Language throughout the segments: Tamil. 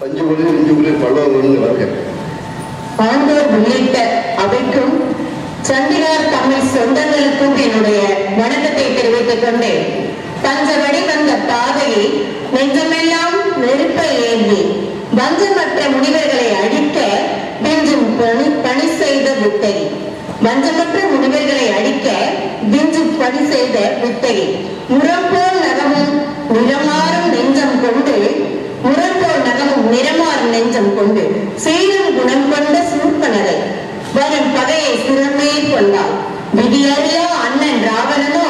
பஞ்சகுலி இஞ்சுகுலி பல்லவர்கள் ஆண்டோர் உள்ளிட்ட அவைக்கும் சண்டிகார் தமிழ் சொந்தங்களுக்கும் என்னுடைய வணக்கத்தை தெரிவித்துக் கொண்டேன். பஞ்சவடி வந்த பாதையை நெஞ்சமெல்லாம் நெருப்பை ஏந்தி வஞ்சமற்ற முனிவர்களை அழிக்க பிஞ்சும் பணி பணி செய்த புத்தகி வஞ்சமற்ற முனிவர்களை அழிக்க பிஞ்சும் பணி செய்த வித்தகி முரம்போல் நகமும் நிறமாறும் நெஞ்சம் கொண்டு முரம்போல் நகமும் நிறமாறு நெஞ்சம் கொண்டு சீரும் குணம் கொண்ட சூர்பனரை வரும் பகையை சிறமே கொண்டாள். விதியறியா அண்ணன் ராவணனோ?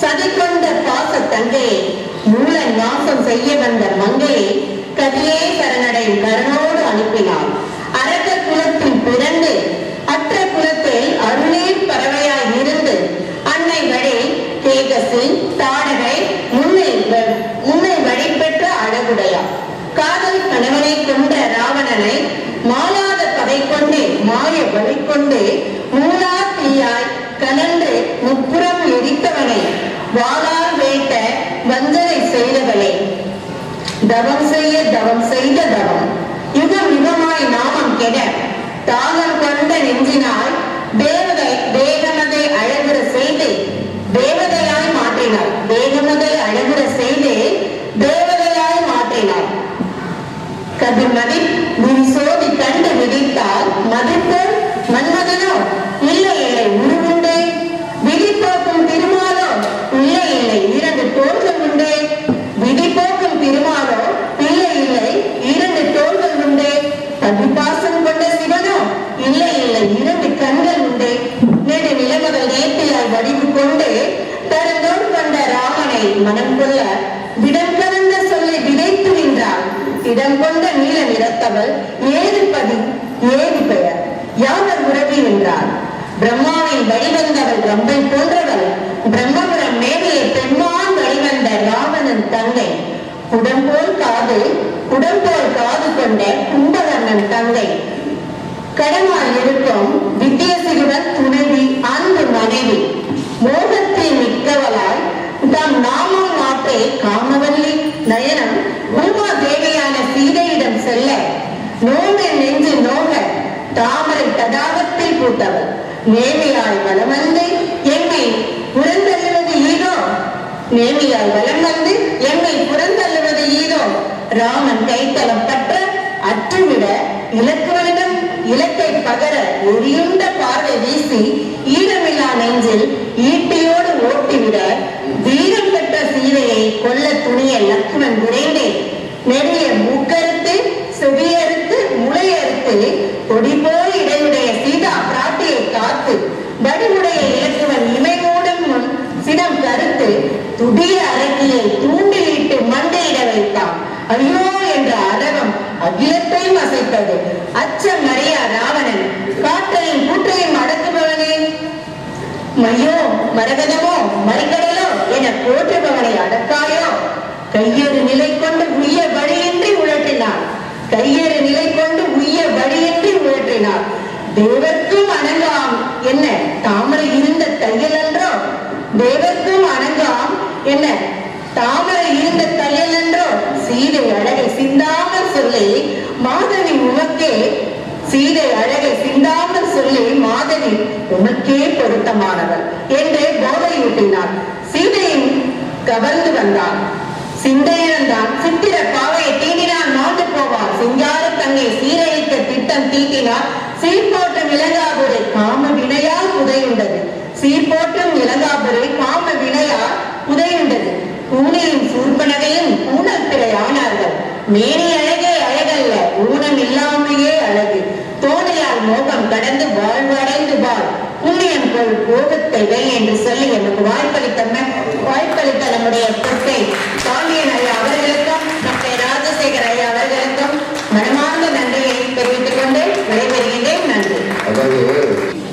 சதி கொண்ட பாச தங்கையை. மூல நாசம் செய்ய வந்த மங்கையை கதியே சரணடையும் கரணோடு அனுப்பினாள். வழி கொண்டு மூலா தீயாய் கலந்து முப்புறம் எரித்தவனை வாளால் வேட்ட வஞ்சனை செய்தவளே தவம் செய்ய தவம் செய்த தவம் யுகம் யுகமாய் நாமம் கெட. தாகம் கொண்ட நெஞ்சினால் தேவதை தேகமதை அழகுற செய்து. தேவதையாய் மாற்றினார் தேகமதை அழகுற செய்து தேவதையாய் மாற்றினார். கதிர்மதி சோதி கண்டு விதித்தால் மதிப்பு மன்மதனோ இல்லை இல்லை உருவுண்டே விதி போக்கும் திருமாலோ இல்லை இல்லை இரண்டு தோள்கள் உண்டே விதி போக்கும் திருமாலோ இல்லை இல்லை இரண்டு தோள்கள் உண்டே பதிப்பாசம் கொண்ட சிவனோ? இல்லை இல்லை. இரண்டு கண்கள் உண்டு. நெடு நிலமகள் நேர்த்தியாய் வடிவு கொண்டு தரந்தோடு கொண்ட ராமனை மனம் கொள்ள விடம் கலந்த சொல்லை விதைத்து நின்றாள். இடம் கொண்ட நீல நிறத்தவள் ஏது பதி ஏது பெயர் யாவர் உறவி நின்றாள்? பிரம்மாவின் வழிவந்தவள் ரம்பை போன்றவள். பிரம்மபுரம் மேலே பெண்மான் வழிவந்த ராவணன் தங்கை உடம்போல் காது உடம்பு கொண்ட கும்பகர்ணன் தங்கை? கடமால் இருக்கும் வித்தியசிறுவன் துணைவி அன்பு மனைவி. மோகத்தில் மிக்கவளாய் தம் நாமம் நாட்டை காமவல்லி நயனம் உமா தேவியான சீதையிடம் செல்ல நோக நெஞ்சு நோக தாமரை தடாகத்தில் பூத்தவள். நேமியாய் வலம் வந்து எம்மை புறந்தள்ளுவது ஈதோ நேமியாய் வலம் வந்து எம்மை புறந்தள்ளுவது ஈதோ ராமன் கைத்தலம் பற்ற அற்றுவிட இலக்குவனிடம் இலக்கை பகர எரியுண்ட பார்வை வீசி ஈரமில்லா நெஞ்சில் ஈட்டியோடு ஓட்டிவிட வீரம் பெற்ற சீதையை கொல்ல துணிய லக்ஷ்மன் விரைந்தேன் நெடிய மூக்கறுத்து செவியறுத்து முளையறுத்து கொடி போல் இடையுடைய சீதா பிராட்டியை காத்து வடிவுடைய இலக்குவன் இமை முன் சினம் கருத்து துடிய அரக்கியை தூண்டிலிட்டு மண்டையிட வைத்தான். ஐயோ மரகதமோ மறிக்கடலோ? என போற்றுபவனை அடக்காயோ? கையொரு நிலை கொண்டு உய வழியின்றி உழற்றினார். கையொரு நிலை கொண்டு உய வழியின்றி உழற்றினார். தேவர்க்கும் அணங்காம். என்ன? தாமரை இருந்த தையல் என்றோ தேவர்க்கும் அணங்காம். என்ன? தாமரை இருந்த தையல் என்றோ சீதை அழகை சிந்தாமல் சொல்லி மாதவி உமக்கே சீதை அழகை சிந்தாமல் சொல்லி மாதவி உனக்கே பொருத்தமானவர் என்று போதையூட்டினார் சீதையும் கவர்ந்து வந்தார். சிந்தையிழந்தான். சித்திர பாவையை தீண்டினான் மாண்டு போவார். சிங்காரம் தங்கை சீரழிக்க திட்டம் தீட்டினார். சீர்போற்றும் இளங்காபுரை காம வினையால் புதையுண்டது. சீர்போற்றும் இளங்காபுரை காம வினையால் புதையுண்டது. கூனியும் சூர்பனகையும் பூனல் பிறை ஆனார்கள் மேனி புண்ணியம் போல் வை என்று சொல்லி எனக்கு வாய்ப்பளித்த வாய்ப்பளித்த நம்முடைய பொற்கை பாண்டியன் ஐயா அவர்களுக்கும் நம்முடைய ராஜசேகர் ஐயா அவர்களுக்கும் மனமார்ந்த நன்றியை தெரிவித்துக் கொண்டு விடைபெறுகின்றேன். நன்றி.